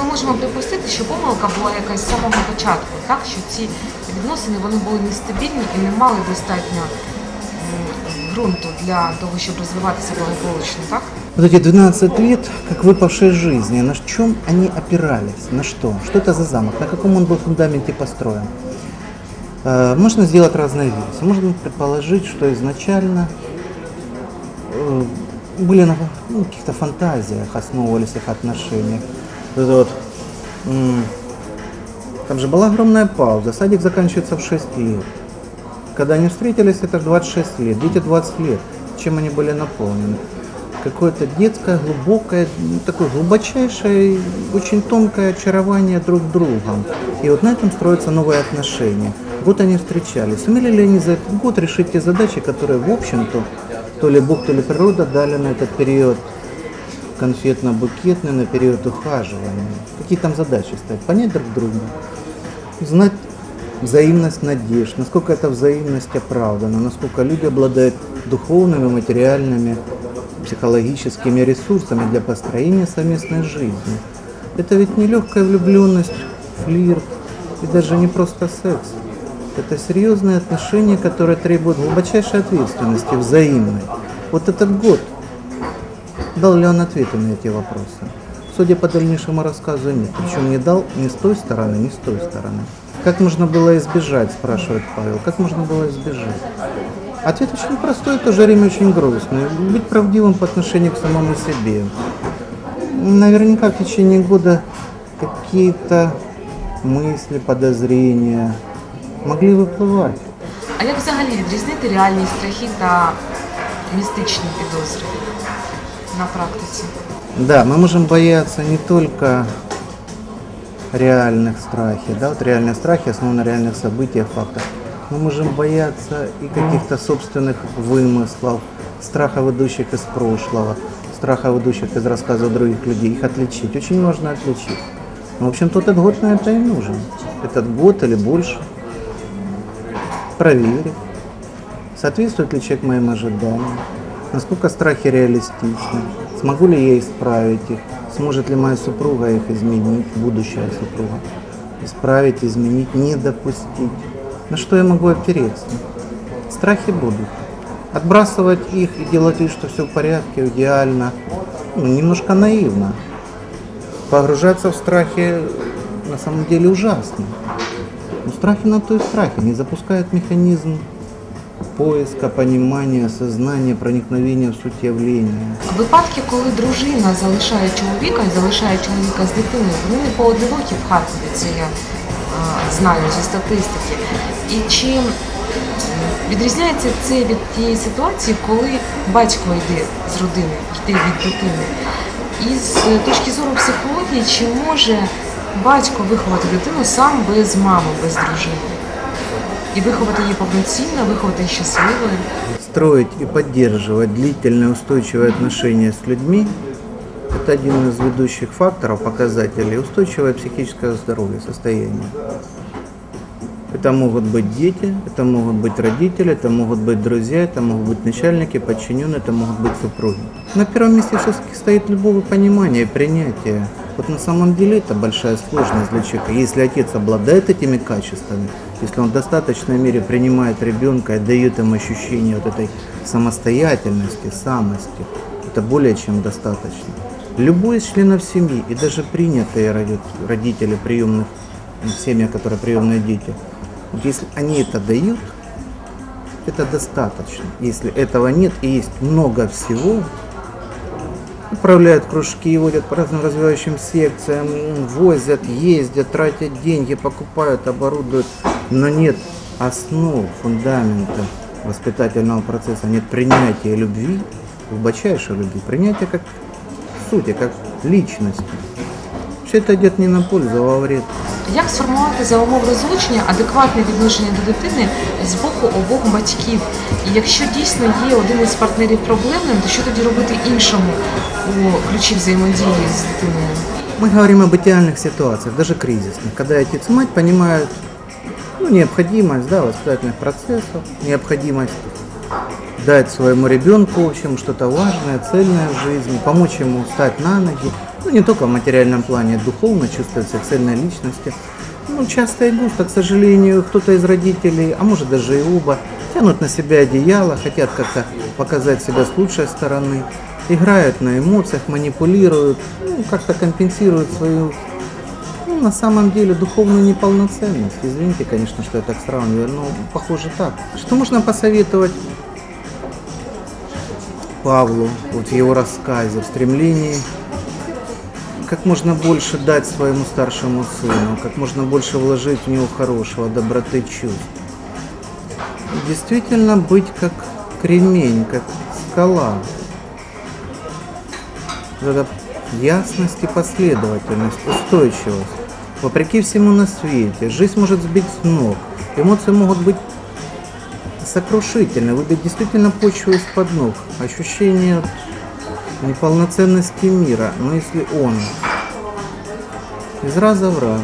ми можемо припустити, що помилка була якась з самого початку, так? Що ці відносини вони були нестабільні і не мали достатньо м, ґрунту для того, щоб розвиватися благополучно, так? Вот эти 12 лет, как выпавшей из жизни, на чем они опирались, на что? Что это за замок, на каком он был фундаменте построен? Э, Можно сделать разные версии. Можно предположить, что изначально э, были на ну, каких-то фантазиях, основывались их отношения. Это вот, там же была огромная пауза, садик заканчивается в 6 лет. Когда они встретились, это ж 26 лет, дети 20 лет. Чем они были наполнены? Какое-то детское, глубокое, ну, такое глубочайшее, очень тонкое очарование друг другом. И вот на этом строятся новые отношения. Вот они встречались. Сумели ли они за этот год решить те задачи, которые, в общем-то, то ли Бог, то ли природа дали на этот период конфетно-букетный, на период ухаживания? Какие там задачи стоят? Понять друг друга, знать взаимность надежд, насколько эта взаимность оправдана, насколько люди обладают духовными, материальными, психологическими ресурсами для построения совместной жизни. Это ведь не легкая влюбленность, флирт и даже не просто секс. Это серьезные отношения, которые требуют глубочайшей ответственности, взаимной. Вот этот год, дал ли он ответы на эти вопросы? Судя по дальнейшему рассказу, нет. Причем не дал ни с той стороны, ни с той стороны. Как можно было избежать, спрашивает Павел, как можно было избежать? Ответ очень простой, в то же время очень грустный. Быть правдивым по отношению к самому себе. Наверняка в течение года какие-то мысли, подозрения могли выплывать. А як взагалі відрізнити реальні страхи та містичні підозри На практиці? Да, мы можем бояться не только реальных страхов, да, вот реальные страхи основаны на реальных событиях, фактах. Мы можем бояться и каких-то собственных вымыслов, страхов, идущих из прошлого, страхов, идущих из рассказов других людей. Их отличить очень важно отличить. Ну, в общем-то, этот год на это и нужен. Этот год или больше. Проверить, соответствует ли человек моим ожиданиям, насколько страхи реалистичны, смогу ли я исправить их, сможет ли моя супруга их изменить, будущая супруга, исправить, изменить, не допустить. На что я могу опереться? Страхи будут. Отбрасывать их и делать вид, что все в порядке, идеально, ну, немножко наивно. Погружаться в страхи на самом деле ужасно. Но страхи на то и страхи, не запускают механизм поиска, понимания, осознания, проникновения в суть явления. Випадки, коли дружина залишає чоловіка і залишає чоловіка з дитиною, вони не поодинокі в Харкові, це я знаю зі статистики. І чи відрізняється це від тієї ситуації, коли батько йде з родини, йде від дитини? І з е, точки зору психології, чи може батько виховати дитину сам без мами, без дружини? І виховати її повноцінно, виховати її щасливою? Строить и поддерживать длительные устойчивые отношения с людьми – это один из ведущих факторов, показателей устойчивого психического здоровья, состояния. Это могут быть дети, это могут быть родители, это могут быть друзья, это могут быть начальники, подчиненные, это могут быть супруги. На первом месте все-таки стоит любовь и понимание, и принятие. Вот на самом деле это большая сложность для человека. Если отец обладает этими качествами, если он в достаточной мере принимает ребенка и дает ему ощущение вот этой самостоятельности, самости, это более чем достаточно. Любой из членов семьи, и даже принятые роди- родители приемных, семья, которые приемные дети, вот если они это дают, это достаточно. Если этого нет и есть много всего, управляют кружки, водят по разным развивающим секциям, возят, ездят, тратят деньги, покупают, оборудуют, но нет основ, фундамента воспитательного процесса, нет принятия любви, глубочайшей любви, принятия как сути, как личности. Все это идет не на пользу, а во вред. Як сформувати за умов розлучення адекватне відношення до дитини з боку обох батьків? І якщо дійсно є один із партнерів проблемним, то що тоді робити іншому у ключі взаимодії з дитиною? Мы говорим об идеальных ситуациях, даже кризисных, когда отец и мать понимают ну, необходимость да, воспитательных процессов, необходимость дать своему ребенку, в общем, что-то важное, цельное в жизни, помочь ему встать на ноги, Ну, не только в материальном плане, духовно чувствовать себя цельной личностью. Ну, часто и густо, к сожалению, кто-то из родителей, а может даже и оба, тянут на себя одеяло, хотят как-то показать себя с лучшей стороны, играют на эмоциях, манипулируют, ну, как-то компенсируют свою, на самом деле, духовную неполноценность. Извините, конечно, что я так сравниваю, но похоже так. Что можно посоветовать Павлу вот в его рассказе, в стремлении как можно больше дать своему старшему сыну, как можно больше вложить в него хорошего, доброты чувств. Действительно быть как кремень, как скала. Вот эта ясность и последовательность, устойчивость. Вопреки всему на свете, жизнь может сбить с ног, эмоции могут быть сокрушительны, выбить действительно почву из-под ног, ощущение неполноценности мира, но если он. Из раза в раз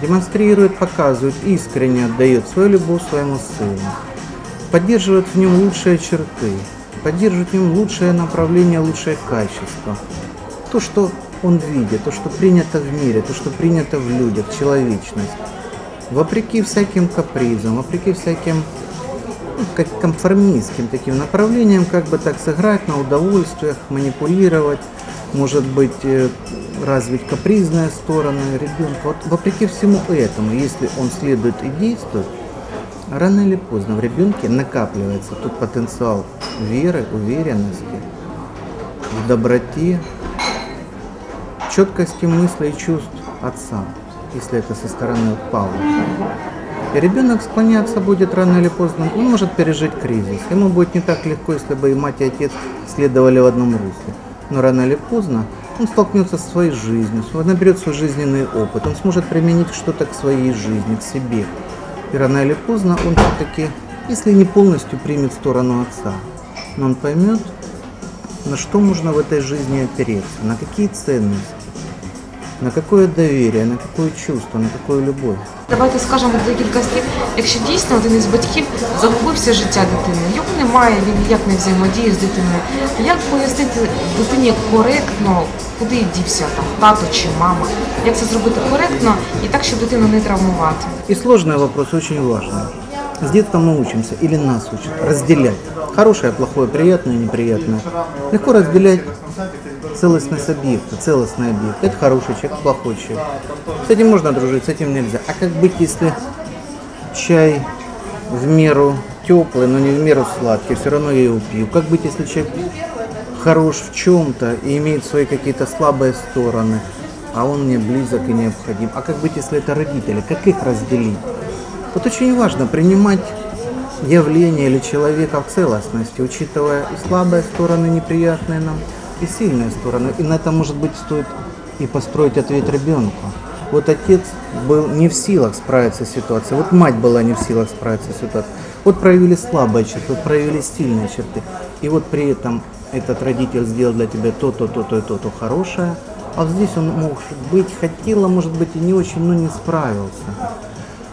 демонстрирует, показывает, искренне отдает свою любовь своему сыну, поддерживает в нем лучшие черты, поддерживает в нем лучшее направление, лучшее качество, то, что он видит, то, что принято в мире, то, что принято в людях, человечность, вопреки всяким капризам, вопреки всяким ну, как конформистским таким направлением, как бы так сыграть на удовольствиях, манипулировать, может быть, э, развить капризные стороны ребенка. Вот вопреки всему этому, если он следует и действует, рано или поздно в ребенке накапливается тот потенциал веры, уверенности, в доброте, четкости мыслей и чувств отца, если это со стороны Павла. И ребенок склоняться будет рано или поздно, он может пережить кризис. Ему будет не так легко, если бы и мать, и отец следовали в одном русле. Но рано или поздно он столкнется со своей жизнью, наберет свой жизненный опыт, он сможет применить что-то к своей жизни, к себе. И рано или поздно он все-таки, если не полностью примет сторону отца, но он поймет, на что можно в этой жизни опереться, на какие ценности, на какое доверие, на какое чувство, на какую любовь. Давайте скажемо декілька слів. Якщо дійсно один із батьків загубився життя дитини, його немає, він ніяк не взаємодіє з дитиною. Як пояснити дитині коректно, куди дівся там тато чи мама? Як це зробити коректно і так, щоб дитину не травмувати? И сложный вопрос, очень важный. С детства мы учимся, или нас учат, разделять. Хорошее, плохое, приятное, неприятное. Легко разделять целостность объекта, целостный объект. Это хороший человек, плохой человек. С этим можно дружить, с этим нельзя. А как быть, если чай в меру теплый, но не в меру сладкий, все равно я его пью? Как быть, если человек хорош в чем-то и имеет свои какие-то слабые стороны, а он мне близок и необходим? А как быть, если это родители? Как их разделить? Вот очень важно принимать явление или человека в целостности, учитывая и слабые стороны, неприятные нам, и сильные стороны. И на это, может быть, стоит и построить ответ ребенку. Вот отец был не в силах справиться с ситуацией, вот мать была не в силах справиться с ситуацией. Вот проявили слабые черты, вот проявили сильные черты. И вот при этом этот родитель сделал для тебя то, то, то, то и то, то хорошее, а здесь он, может быть, хотел, а может быть и не очень, но не справился.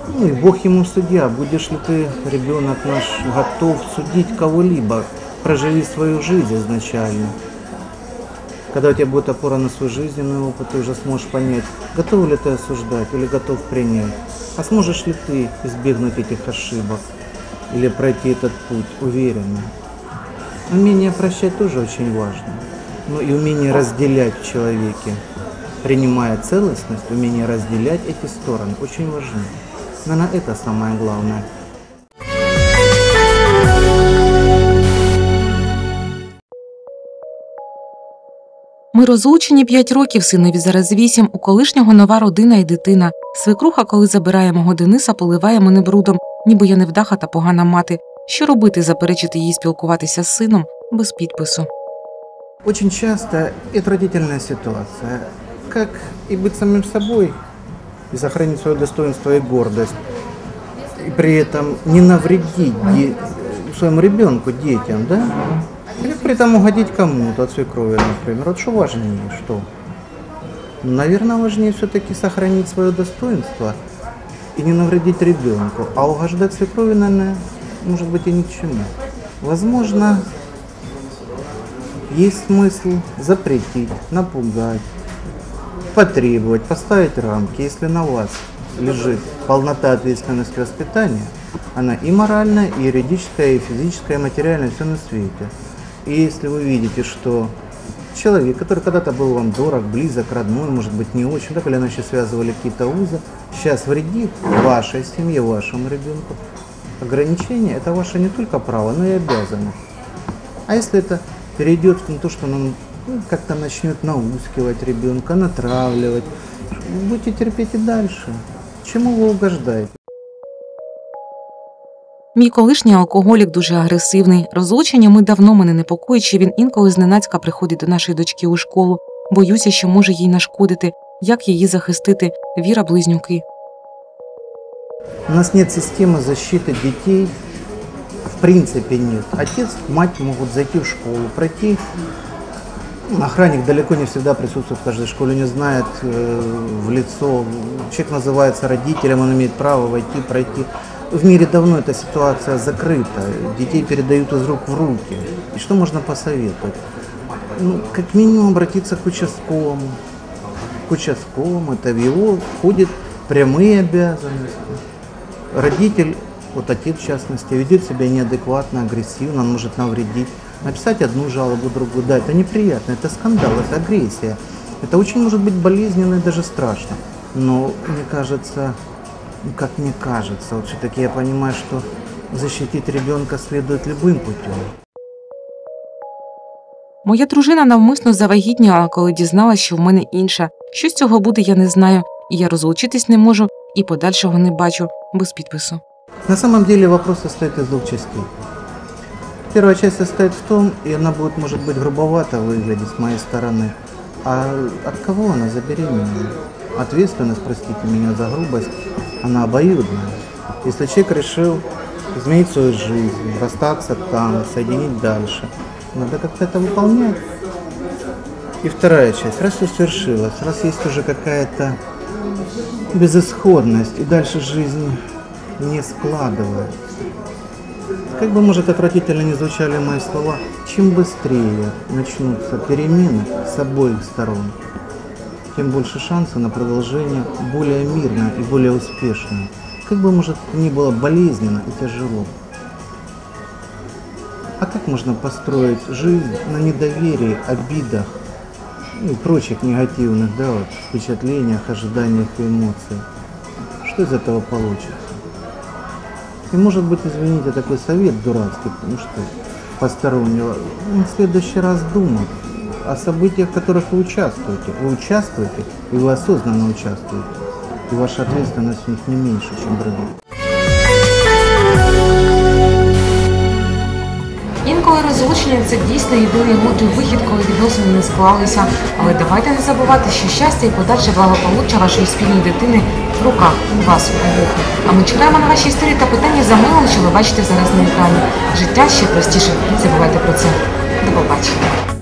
Ну и Бог ему судья. Будешь ли ты, ребенок наш, готов судить кого-либо? Проживи свою жизнь изначально. Когда у тебя будет опора на свой жизненный опыт, ты уже сможешь понять, готов ли ты осуждать или готов принять. А сможешь ли ты избегнуть этих ошибок или пройти этот путь уверенно. Умение прощать тоже очень важно. Но и умение разделять в человеке, принимая целостность, умение разделять эти стороны очень важны. Наверное, это самое главное. Ми розлучені 5 років, синові зараз 8, у колишнього нова родина і дитина. Свекруха, коли забирає мого Дениса, поливає мене брудом, ніби я невдаха та погана мати. Що робити, заперечити їй спілкуватися з сином без підпису? Очень часто это родительная ситуация. Как и быть самим собой, и сохранить свое достоинство и гордость, и при этом не навредить де- своему ребенку, детям, да? При этом угодить кому-то от свекрови, например. Вот что важнее, что? Наверное, важнее все-таки сохранить свое достоинство и не навредить ребенку. А угождать свекрови, наверное, может быть и ни к чему. Возможно, есть смысл запретить, напугать, потребовать, поставить рамки. Если на вас лежит полнота ответственности воспитания, она и моральная, и юридическая, и физическая, и материальная, все на свете. И если вы видите, что человек, который когда-то был вам дорог, близок, родной, может быть, не очень, так или иначе связывали какие-то узы, сейчас вредит вашей семье, вашему ребенку, ограничение – это ваше не только право, но и обязанность. А если это перейдет в то, что он ну, как-то начнет наускивать ребенка, натравливать, будете терпеть и дальше. Чему вы угождаете? Мій колишній алкоголік дуже агресивний. Розлучення ми давно мене непокоїть, що він інколи зненацька приходить до нашої дочки у школу. Боюся, що може їй нашкодити. Як її захистити? Віра близнюки. У нас нет системы защиты детей. В принципе нет. Отец, мать могут зайти в школу, пройти. Ну, Охранник далеко не всегда присутствует в каждой школе, не знает э, в лицо. Человек называется родителем, он имеет право войти, пройти. В мире давно эта ситуация закрыта. Детей передают из рук в руки. И что можно посоветовать? Ну, как минимум обратиться к участковому. К участковому, это в его входит прямые обязанности. Родитель, вот отец в частности, ведет себя неадекватно, агрессивно, он может навредить. Написать одну жалобу, другую. Да, это неприятно, это скандал, это агрессия. Это очень может быть болезненно и даже страшно. Но мне кажется, ну, как мне кажется, вот все-таки я понимаю, что защитить ребенка следует любым путем. Моя дружина навмисно завагітніла, коли дізналась, що в мене інша. Що з цього буде, я не знаю. І я розлучитись не можу, і подальшого не бачу без підпису. На самом деле вопрос состоит из двух частей. Первая часть состоит в том, и она будет, может быть, грубовато выглядеть с моей стороны, а от кого она забеременела? Ответственность, простите меня за грубость, она обоюдная. Если человек решил изменить свою жизнь, расстаться там, соединить дальше, надо как-то это выполнять. И вторая часть. Раз все свершилось, раз есть уже какая-то безысходность, и дальше жизнь не складывается. Как бы, может, отвратительно не звучали мои слова, чем быстрее начнутся перемены с обоих сторон, тем больше шансов на продолжение более мирное и более успешное. Как бы, может, ни было болезненно и тяжело. А как можно построить жизнь на недоверии, обидах и прочих негативных да, вот, впечатлениях, ожиданиях и эмоциях? Что из этого получится? И может быть, извините, такой совет дурацкий, потому что постороннего, в следующий раз думать о событиях, в которых вы участвуете. Вы участвуете, и вы осознанно участвуете. И ваша ответственность в них не меньше, чем других. Інколи розлучення це дійсно єдиний мудрий вихід, коли відносини не склалися. Але давайте не забувати, що щастя і подальше благополуччя вашої спільної дитини в руках у вас обох. А ми чекаємо на ваші історії та питання за милом, що ви бачите зараз на екрані. Життя ще простіше. Не забувайте про це. До побачення.